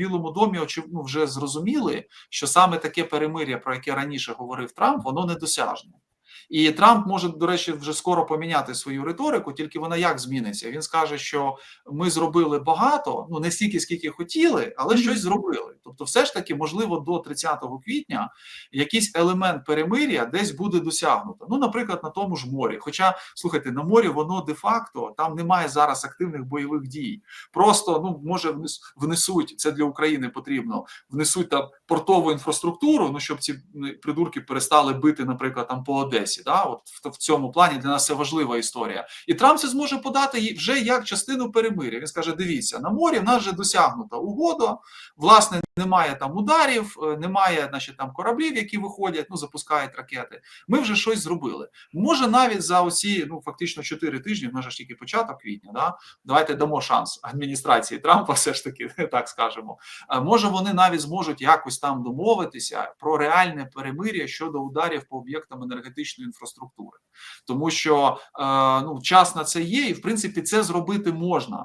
Білому домі очі- ну, вже зрозуміли, що саме таке перемир'я, про яке раніше говорив Трамп, воно недосяжне. І Трамп може, до речі, вже скоро поміняти свою риторику, тільки вона як зміниться? Він скаже, що ми зробили багато, ну не стільки, скільки хотіли, але щось зробили. Тобто, все ж таки, можливо, до 30 квітня якийсь елемент перемир'я десь буде досягнуто. Ну, наприклад, на тому ж морі. Хоча, слухайте, на морі воно де-факто там немає зараз активних бойових дій. Просто ну може внесуть це для України потрібно. Внесуть там портову інфраструктуру, ну щоб ці придурки перестали бити, наприклад, там по Одесі. Да, от в, в цьому плані для нас це важлива історія. І Трамп це зможе подати вже як частину перемир'я. Він скаже: дивіться, на морі в нас вже досягнута угода. Власне, немає там ударів, е, немає, значить, там кораблів, які виходять, ну запускають ракети. Ми вже щось зробили. Може, навіть за оці ну фактично 4 тижні, в нас ж тільки початок квітня. Да? Давайте дамо шанс адміністрації Трампа, все ж таки, так скажемо. Може, вони навіть зможуть якось там домовитися про реальне перемир'я щодо ударів по об'єктам енергетичної інфраструктури, тому що е, ну час на це є, і в принципі це зробити можна.